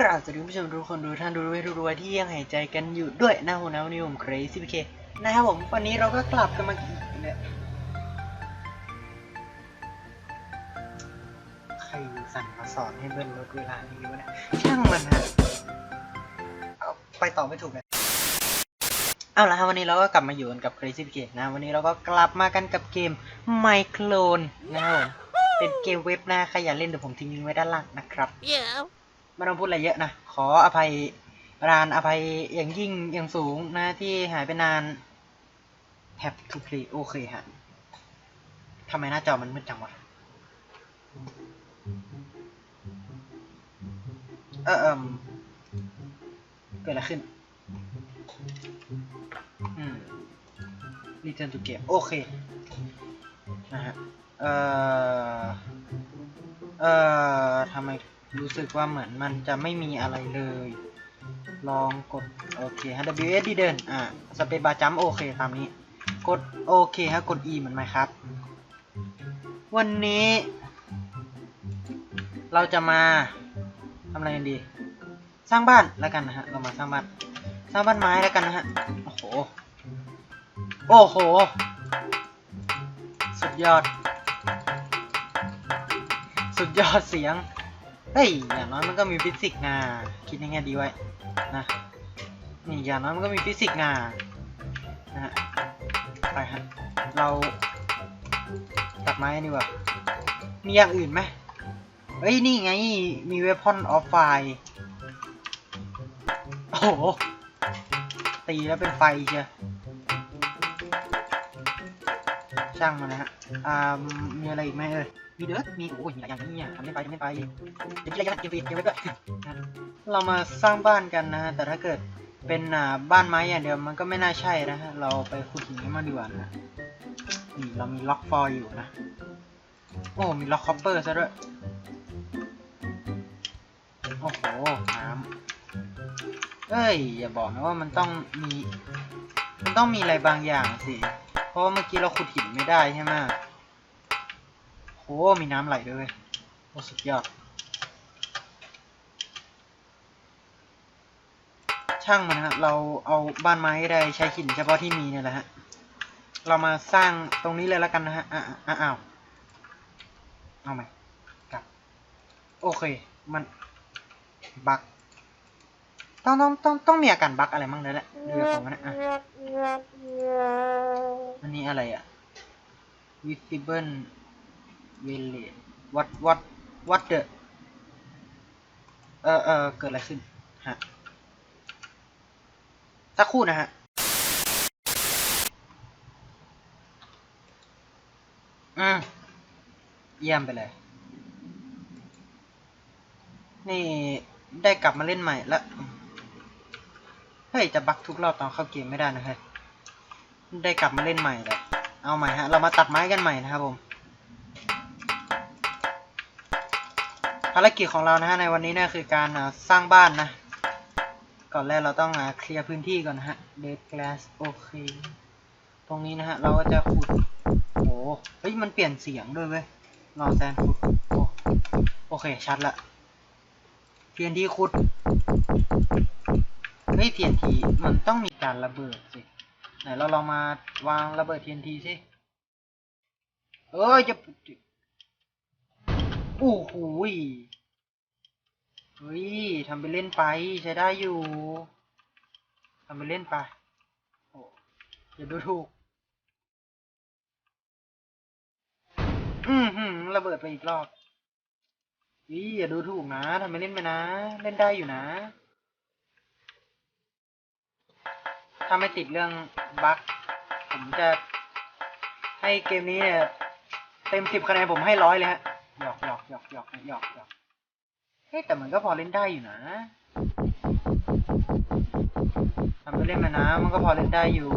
กราบสวัสดีผู้ชมทุกคนดูท่านดูด้วยทุกด้วยที่ยังหายใจกันอยู่ด้วยนะผมนะวันนี้ผมเครซี่พีเคนะครับผมวันนี้เราก็กลับกันมาอีกแล้วใครสั่งมาสอนให้เบิ้ลลดเวลานี้วะเนี่ยช่างมันฮะเอาไปต่อไม่ถูกเลยเอาละฮะวันนี้เราก็กลับมาอยู่กันกับ Crazy p i c a t นะวันนี้เราก็กลับมากันกับเกม Miclone นะครับเป็นเกมเว็บนะใครอยากเล่นเดี๋ยวผมทิ้งลิงก์ไว้ด้านล่างนะครับ Yeah. ไม่ต้องพูดอะไรเยอะนะ ขออภัยรานอภัยอย่างยิ่งอย่างสูงนะที่หายไปนาน Have to play โอเคฮะทำไมหน้าจอมันมืดจังวะ เออเอิมเกิดอะไรขึ้น อืม Return to game โอเค นะฮะ เอ่อ เอ่อทำไม รู้สึกว่าเหมือนมันจะไม่มีอะไรเลย ลองกดโอเคฮะ WSD เดิน อ่าสเปซบาร์จัมโอเคตามนี้ กดโอเคฮะ กด E เหมือนไหมครับ วันนี้ เราจะมาทำอะไรกันดี สร้างบ้านแล้วกันนะฮะ เรามาสร้างบ้าน สร้างบ้านไม้แล้วกันนะฮะ โอ้โห โอ้โห สุดยอด สุดยอดเสียง เฮ้ยอย่างน้อยมันก็มีฟิสิกส์นาคิดยังไงดีไว้นะนี่อย่างน้อยมันก็มีฟิสิกส์นานะฮะไปฮะเราตัดไม้ดีกว่ามีอย่างอื่นไหมเฮ้ย นี่ไง มี weapon of fire โอ้โห ตีแล้วเป็นไฟเชียช่างมันนะฮะ อ่า มีอะไรอีกไหมเอ่ย มีเด้อมีโอ้ยมีหลายอย่างนี่ยทำไม่ไปทำไม่ไปเดี๋ยวกินอะไรกันนะกินฟรีกินไว้ด้วยนเรามาสร้างบ้านกันนะฮะแต่ถ้าเกิดเป็นบ้านไม้อย่างเดียวมันก็ไม่น่าใช่นะฮะเราไปขุดหินมาดีกว่านะนี่เรามีล็อกฟอร์อยู่นะโอ้มีล็อกคอปเปอร์ซะด้วยโอ้โหน้ำเอ้ยอย่าบอกนะว่ามันต้องมีมันต้องมีอะไรบางอย่างสิ เพราะว่าเมื่อกี้เราขุดหินไม่ได้ใช่ไหม โหมีน้ำไหลด้วยเวยโอ้สุดยอด ช่างมันฮะ เราเอาบ้านไม้ได้ใช้หินเฉพาะที่มีเนี่ยแหละฮะ เรามาสร้างตรงนี้เลยแล้วกันนะฮะอะอะอ้าวเอาไหมกลับ โอเค มันบักต้องต้องต้องต้องมีอาการบักอะไรมั่งเลยแหละดูจากผมนะอะอันนี้อะไรอะ visible village what what what the เออเออเกิดอะไรขึ้นฮะสักครู่นะฮะอืมเยี่ยมไปเลย นี่ได้กลับมาเล่นใหม่แล้วเฮ้ย จะบักทุกรอบตอนเข้าเกมไม่ได้นะเฮ้ยได้กลับมาเล่นใหม่เลยเอาใหม่ฮะ เรามาตัดไม้กันใหม่นะครับผม ภารกิจของเรานะฮะในวันนี้เนี่ยคือการสร้างบ้านนะ ก่อนแรกเราต้องเคลียร์พื้นที่ก่อนนะฮะ dead glass โอเค ตรงนี้นะฮะ เราก็จะขุดโอ้เฮ้ยมันเปลี่ยนเสียงด้วยเว้ยรอแซนขุดโอ้โอเคชัดละเทียนที่ขุดเฮ้ยเทียนทีมันต้องมีการระเบิดสิไหนเราลองมาวางระเบิด TNT สิเอ้ยจะ โอ้โหเฮ้ยทำไปเล่นไปใช้ได้อยู่ทำไปเล่นไปโอ้อย่าดูถูก อืมหืมระเบิดไปอีกรอบอีอย่าดูถูกนะทำไปเล่นไปนะ เล่นได้อยู่นะ ถ้าไม่ติดเรื่องบั๊กผมจะให้เกมนี้เนี่ยเต็มสิบคะแนนผมให้ร้อยเลยฮะหยอก หยอกหยอกหยอกหยอกหยอกเฮ้แต่มันก็พอเล่นได้อยู่นะทำไปเล่นมานะ มันก็พอเล่นได้อยู่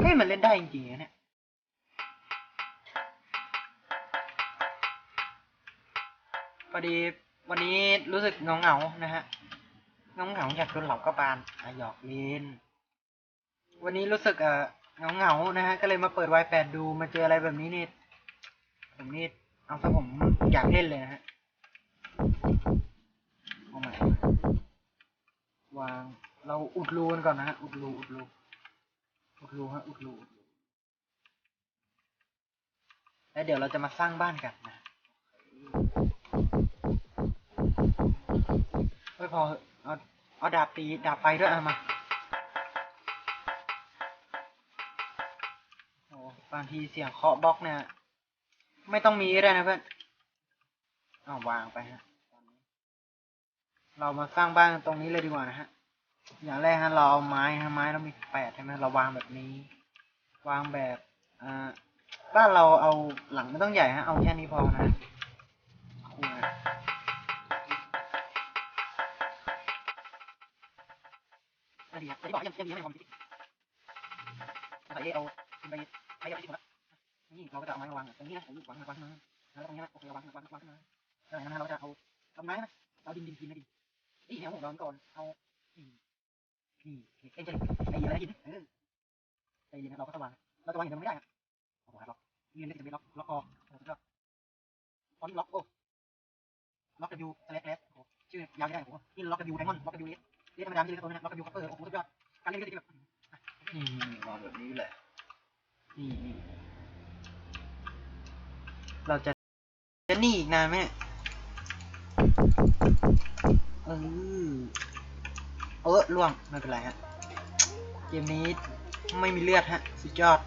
เฮ้ยมันเล่นได้จริงๆนะเนี่ยพอดีวันนี้รู้สึกเงาเงานะฮะเงาเงาอยากโดนเหล่ากระบาลอะหยอกเล่นวันนี้รู้สึกเอ่อเงาเงานะฮะก็เลยมาเปิด Y8 ดูมาเจออะไรแบบนี้นี่ผมนี่ เอาสิผมอยากเล่นเลยนะฮะเอาใหม่วาง เราอุดรูกันก่อนนะฮะ อุดรูอุดรูอุดรูฮะ อุดรูแล้วเดี๋ยวเราจะมาสร้างบ้านกันนะไม่พอ เอาเอาดาบตีดาบไปด้วยอามาโอ้บางทีเสียงเคาะบล็อกเนี่ย ไม่ต้องมีก็ได้นะเพื่อนเอาวางไปฮะเรามาสร้างบ้านตรงนี้เลยดีกว่านะฮะ อย่างแรกฮะเราเอาไม้ฮะไม้เรามีแปดใช่ไหมเราวางแบบนี้ วางแบบอ่าบ้านเราเอาหลังไม่ต้องใหญ่ฮะเอาแค่นี้พอนะคู่นะดีครับจะบอกยังยังดีไม่พอจริงใส่เอาไปไปเอาไปที่หมดแล้ว นี่เราก็จะเอาไม้มาวางตรงนี้นะเอาลูกวางวางนมาแล้วตรงนี้นะโอเควางวางวางมาแล้วจากนั้นเราจะเอาเอาไม้นะเอาดินดินดินนะดินนี่แนวของเราก่อนเอานี่นี่ไอ้เจไอ้อะไรหินเออไอ้หินเราก็จะวางเราจะวางอย่างเดียวไม่ได้อะโอ้โหล็อกยืนเล็กจะไม่ล็อกล็อกออกโอ้โหสุดยอดตอนนี้ล็อกโอ้ล็อกวสแลกแลกโอ้ชื่อยาวไม่ได้โอ้นี่ล็อกวไดมอนด์ล็อกวเอสเรียกธรรมดาไม่เรียกตัวนี้นะล็อกวคัพเปอร์โอ้โหสุดยอดการเล่นก็จะแบบนี่วาแบบนี้แหละนี่ เราจะจะหนีอีกนานไหมเออเออล่วง ไม่เป็นไรฮะ เกมนี้ไม่มีเลือดฮะ สุดยอด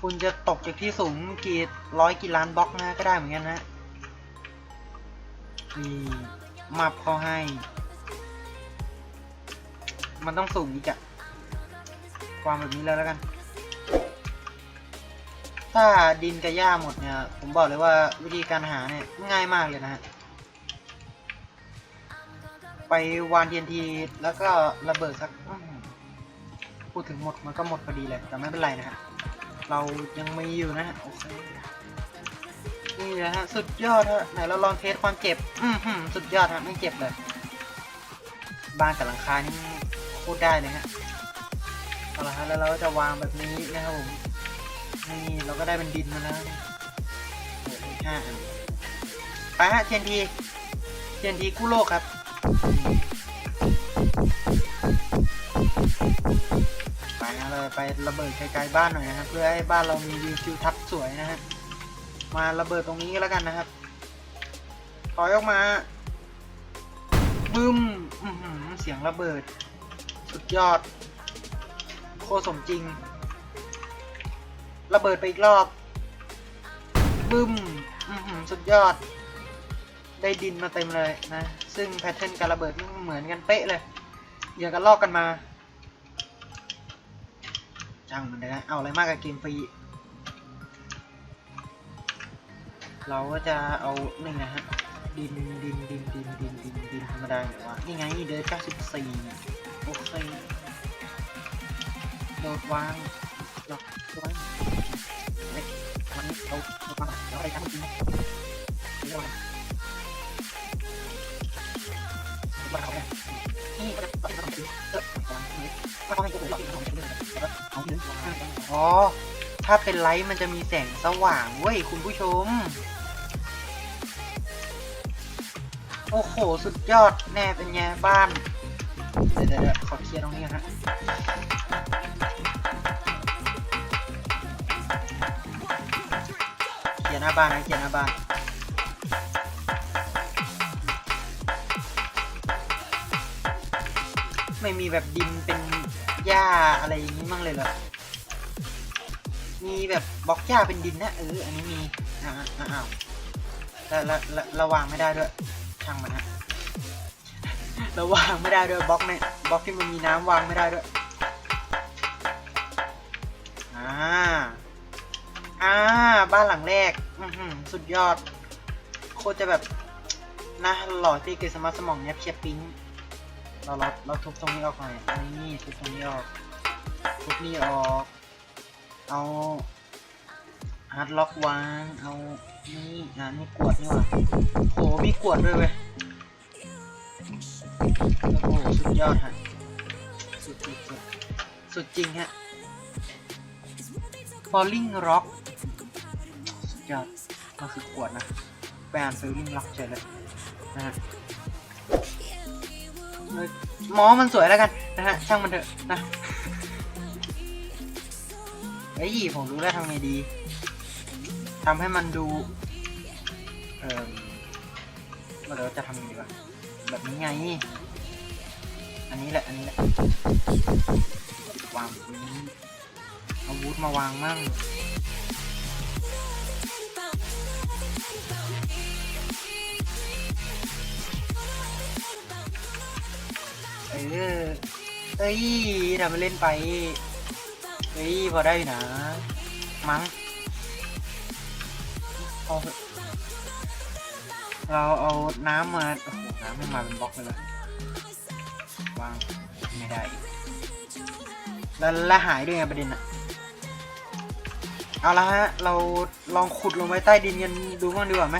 คุณจะตกจากที่สูงกี่ร้อยกี่ล้านบล็อกนะก็ได้เหมือนกันนะนี่มับเขาให้ มันต้องสูงอีกอะควางแบบนี้แล้วแล้วกัน ถ้าดินกับหญ้าหมดเนี่ย ผมบอกเลยว่าวิธีการหาเนี่ยง่ายมากเลยนะฮะ ไปวานทีนทีแล้วก็ระเบิดสักพูดถึงหมดมันก็หมดพอดีเลยแต่ไม่เป็นไรนะฮะ เรายังมีอยู่นะฮะโอเคนี่นะฮะสุดยอดฮะไหนเราลองเทสความเจ็บ อือหือสุดยอดฮะไม่เจ็บเลย บ้านกับหลังคานี่พูดได้เลยฮะเอาละฮะแล้วเราก็จะวางแบบนี้นะครับผม นี่เราก็ได้เป็นดินมาแล้วนี่โอ้โหห้าอันไปฮะเทียนทีเทียนทีกู้โลกครับไปฮะเลยไประเบิดไกลๆบ้านหน่อยนะครับเพื่อให้บ้านเรามีวิวทิวทัศน์สวยนะฮะมาระเบิดตรงนี้แล้วกันนะครับถอยออกมาบึ้มเสียงระเบิด สุดยอด โคตรสมจริง ระเบิดไปอีกรอบ บึ้มสุดยอด ได้ดินมาเต็มเลยนะ ซึ่งแพทเทิร์นการระเบิดนี่เหมือนกันเป๊ะเลย อย่างกันลอกกันมาช่างมันเลยนะ เอาอะไรมากกับเกมฟรี เราก็จะเอาหนึ่งนะฮะ ดินดินดินดินดินดินดินธรรมดาอยู่วะนี่ไงเดิน94โอเคโดดวางหลอกวไว้เฮ้ย วันนี้เราโดดวางแล้วอะไรกันจริงๆเรียกว่าบ้าเขาเนี่ยนี่ก็จะตัดเป็นขนมจีนเออถ้าเขาให้กูหลอกเป็นขนมจีนเลยแล้วเอาเนื้ออ๋อถ้าเป็นไลท์มันจะมีแสงสว่างเว้ยคุณผู้ชม โอ้โห สุดยอดแน่เป็นไงบ้าน เดี๋ยวเดี๋ยวขอเคลียร์ตรงนี้ก่อนฮะ ยร์หน้าบ้านนะเคลียร์หน้าบ้านไม่มีแบบดินเป็นหญ้าอะไรอย่างนี้มั่งเลยเหรอมีแบบบล็อกหญ้าเป็นดินนะเอออันนี้มีอ้าวแล้วแล้วแล้วระวางไม่ได้ด้วยช่างมันฮะระวางไม่ได้ด้วยบล็อกเนี่ยบล็อกที่มันมีน้ำวางไม่ได้ด้วยอ่าอ่าบ้านหลังแรก สุดยอด โคตรจะแบบน่าหล่อที่เกิดสมาสมองเนี้ยเพียบปิ๊งเราเราเราทุบตรงนี้ออกหน่อยอันนี้ทุบตรงนี้ออก ทุบนี่ออก เอาฮาร์ดล็อกวาง เอา นี่อ่านี่กวดนี่หว่าโหมีกวดด้วยเว้ย โอ้โหสุดยอดฮะ สุดสุดสุดสุดจริงฮะ Falling Rock ดมันคือขวดนะ ไปอ่าน Falling Rock เฉยเลยนะฮะมอหมอมันสวยแล้วกันนะฮะ ช่างมันเถอะนะเฮ้ยผมรู้แล้วทำไงดีทำให้มันดู เอ่อว่าเราจะทำยังไงวะแบบนี้ไง อันนี้แหละ อันนี้แหละ วางตรงนี้อาวูดมาวางมั่ง เออเอ้ยทำไปเล่นไปเฮ้ยพอได้นะ มั้งเอาเราเอาน้ำมาโอ้โหน้ำไม่มาเป็นบล็อกเลยละวางไม่ได้แล้วล้วหายด้วยไงประเด็นอะเอาละฮะ เราลองขุดลงไปใต้ดินกันดูบ้างดีกว่าไหม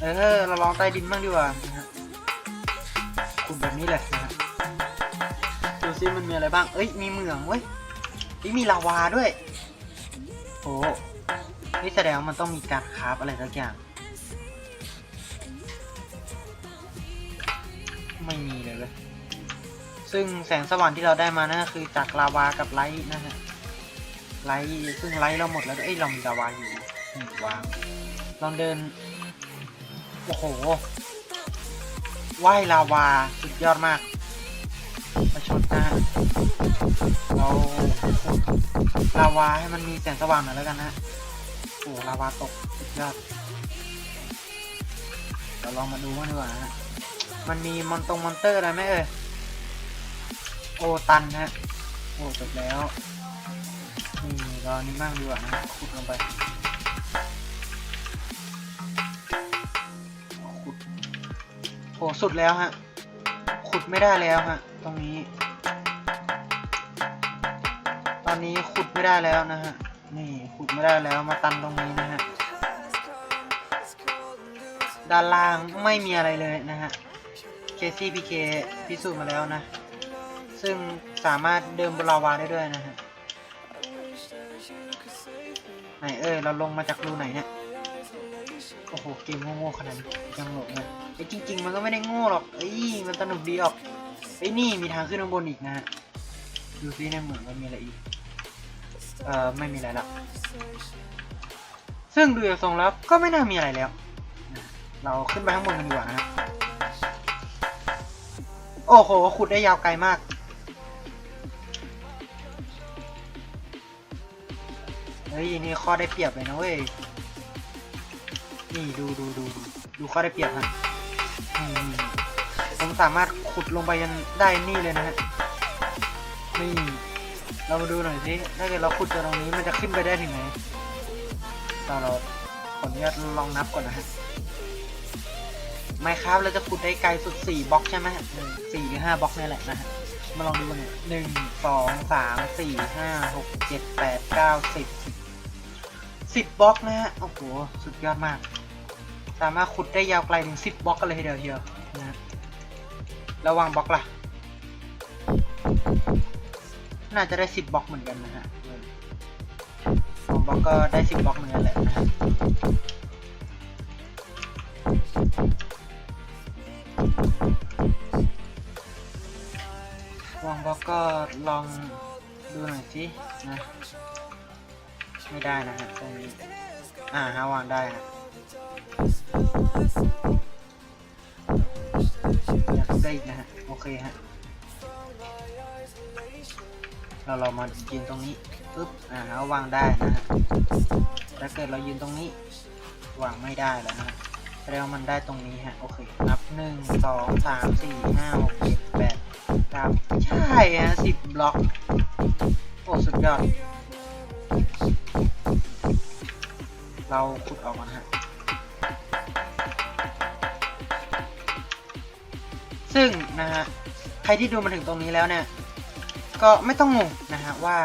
เออ เราลองใต้ดินบ้างดีกว่า นะฮะขุดแบบนี้เลยนะฮะดูซิมันมีอะไรบ้าง เอ้ย มีเหมืองเว้ยเฮ้มีลาวาด้วย โอ้นี่แสดงว่ามันต้องมีการคราฟอะไรสักอย่าง ไม่มีเลยเว้ยซึ่งแสงสว่างที่เราได้มานั่นก็คือจากลาวากับไลท์นะฮะ ไลท์ซึ่งไลท์เราหมดแล้วเอ้ยเรามีลาวาอยู่นี่วางลองเดิน โอ้โห ว่ายลาวา สุดยอดมากประชดนะฮะเราลาวาให้มันมีแสงสว่างหน่อยแล้วกันนะโอ้ลาวาตกสุดยอดเราลองมาดูกันดีกว่านะมันมีมอนตงมอนเตอร์อะไรไหมเอ่ยโอตันฮะโอ้จบแล้วนี่รอนี้มั่งดีกว่านะขุดลงไป โหสุดแล้วฮะ ขุดไม่ได้แล้วฮะ ตรงนี้ ตอนนี้ขุดไม่ได้แล้วนะฮะ นี่ขุดไม่ได้แล้วมาตันตรงนี้นะฮะ ด้านล่างไม่มีอะไรเลยนะฮะ KCPK พิสูจน์มาแล้วนะ ซึ่งสามารถเดินบนลาวาได้ด้วยนะฮะ ไหนเอ้ยเราลงมาจากรูไหนเนี่ย โอ้โหเกมโง่ๆขนาดนี้ยังหลงเลยไอ้จริง ๆ มันก็ไม่ได้โง่หรอกเอ้ยมันสนุกดีออกไอ้นี่มีทางขึ้นข้างบนอีกนะฮะดูซิในเหมืองมันมีอะไรอีกเอ่อไม่มีอะไรละซึ่งดูจากทรงแล้วก็ไม่น่ามีอะไรแล้ว เราขึ้นไปข้างบนกันดีกว่านะฮะโอ้โหขุดได้ยาวไกลมากเฮ้ยนี่ข้อได้เปรียบเลยนะเว้ย นี่ดูดูดูดูข้อได้เปรียบฮะผมสามารถขุดลงไปยันได้นี่เลยนะฮะนี่เรามาดูหน่อยสิถ้าเกิดเราขุดจากตรงนี้มันจะขึ้นไปได้ถึงไหนเราเราขออนุญาตลองนับก่อนนะฮะไม่ครับเราจะขุดได้ไกลสุด4บล็อกใช่ไหมหนึ่งสี่หรือห้าบล็อกนี่แหละนะฮะมาลองดูกันเนี่ยหนึ่งสองสามสี่ห้าหกเจ็ดแปดเก้าสิบสิบบล็อกนะฮะโอ้โหสุดยอดมาก สามารถขุดได้ยาวไกลถึงสิบบล็อกกันเลยทีเดียวเชียวนะฮะระวางบล็อกล่ะ น่าจะได้สิบบล็อกเหมือนกันนะฮะวางบล็อกก็ได้สิบบล็อกเหมือนกันแหละนะฮะวางบล็อกก็ลองดูหน่อยสินะ ไม่ได้นะฮะตรงนี้อ่าฮะวางได้ฮะ อยากได้อีกนะฮะ โอเคฮะ เราเรามายืนตรงนี้ปึ๊บ อ่าฮะวางได้นะฮะ ถ้าเกิดเรายืนตรงนี้วางไม่ได้แล้วนะแสดงว่ามันได้ตรงนี้ฮะ โอเค นับหนึ่งสองสามสี่ห้าหกเจ็ดแปดเก้าใช่ฮะสิบบล็อก โอ้ สุดยอด เราขุดออกมานะฮะ ซึ่งนะฮะใครที่ดูมาถึงตรงนี้แล้วเนี่ย ก็ไม่ต้องงงนะฮะว่า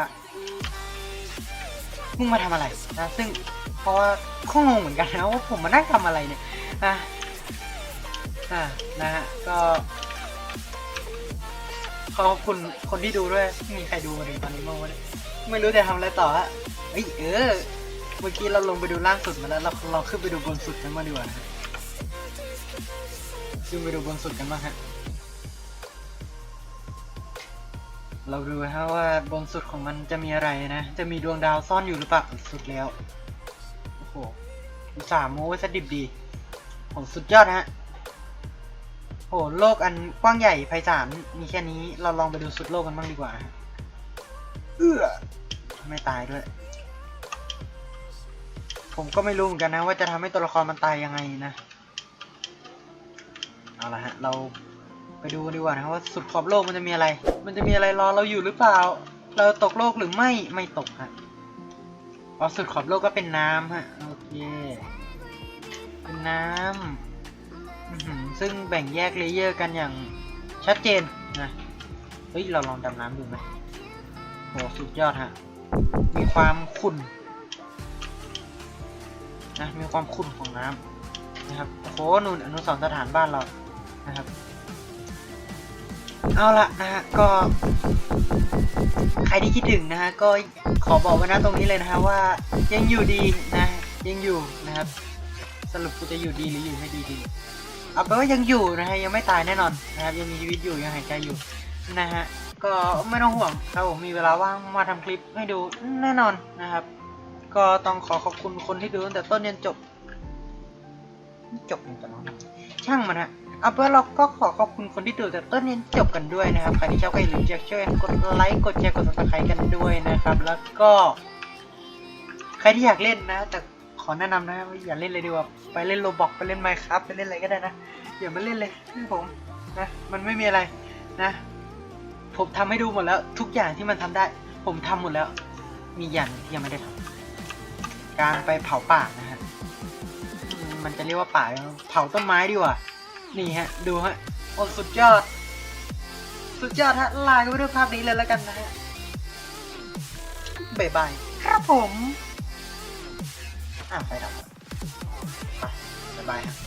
มึงมาทำอะไรนะซึ่งเพราะว่าก็งงเหมือนกันนะว่าผมมานั่งทำอะไรเนี่ยอะอะนะฮะก็ขอบคุณคนที่ดูด้วยมีใครดูมาถึงตอนนี้มั้างวะเนี่ยไม่รู้จะทำอะไรต่อฮะเอ้ยเออเมื่อกี้เราลงไปดูล่างสุดมาแล้วเราเราขึ้นไปดูบนสุดกันมาดีกว่านะขึ้นไปดูบนสุดกันบ้างฮะ เราดูฮะว่าบนสุดของมันจะมีอะไรนะ จะมีดวงดาวซ่อนอยู่หรือเปล่าสุดแล้ว โอ้โหอุตส่าห์โม้ไว้ซะดิบดีโหสุดยอดฮะโหโลกอันกว้างใหญ่ไพศาลมีแค่นี้เราลองไปดูสุดโลกกันบ้างดีกว่าฮะเอื้อไม่ตายด้วย ผมก็ไม่รู้เหมือนกันนะ ว่าจะทำให้ตัวละครมันตายยังไงนะ เอาละฮะ เรา ไปดูดีกว่านะว่าสุดขอบโลกมันจะมีอะไร มันจะมีอะไรรอเราอยู่หรือเปล่า เราตกโลกหรือไม่ ไม่ตกฮะอ๋อสุดขอบโลกก็เป็นน้ำฮะ โอเค เป็นน้ำซึ่งแบ่งแยกเลเยอร์กันอย่างชัดเจนนะ เฮ้ย เราลองดำน้ำดูไหมโห สุดยอดฮะ มีความขุ่นนะ มีความขุ่นของน้ำนะครับ โอ้โห นู่นอนุสรสถานบ้านเรา นะครับ เอาละนะฮะก็ ใครที่คิดถึงนะฮะก็ขอบอกไว้นะตรงนี้เลยนะฮะว่ายังอยู่ดีนะยังอยู่นะครับ สรุปกูจะอยู่ดีหรืออยู่ไม่ดีดีเอาเป็นว่ายังอยู่นะฮะยังไม่ตายแน่นอนนะครับยังมีชีวิตอยู่ยังหายใจอยู่นะฮะก็ไม่ต้องห่วงครับผมมีเวลาว่างมาทำคลิปให้ดูแน่นอนนะครับ ก็ต้องขอขอบคุณคนที่ดูตั้งแต่ต้นยันจบ จบมันจะน้องช่างมันฮะ เอาเป็นว่าเราก็ขอขอบคุณคนที่ดูแต่ต้นยันจบกันด้วยนะครับใครที่ชอบก็อย่าลืมช่วยกดไลค์กดแชร์กด subscribe กันด้วยนะครับ แล้วก็ ใครที่อยากเล่นนะ แต่ขอแนะนำนะอย่าเล่นเลยดีกว่าไปเล่นโลบอกไปเล่นไมค์ครับไปเล่นอะไรก็ได้นะอย่ามาเล่นเลยนี่ผมนะมันไม่มีอะไรนะ ผมทำให้ดูหมดแล้ว ทุกอย่างที่มันทำได้ ผมทำหมดแล้ว มีอย่างที่ยังไม่ได้ทำการไปเผาป่านะฮะมันจะเรียกว่าป่าเผาต้นไม้ดีกว่า นี่ฮะ ดูฮะโอ้สุดยอด สุดยอดฮะ ลากันไปด้วยภาพนี้เลยแล้วกันนะฮะบ๊ายบายครับผม อะไปดับไปบ๊ายบายฮะ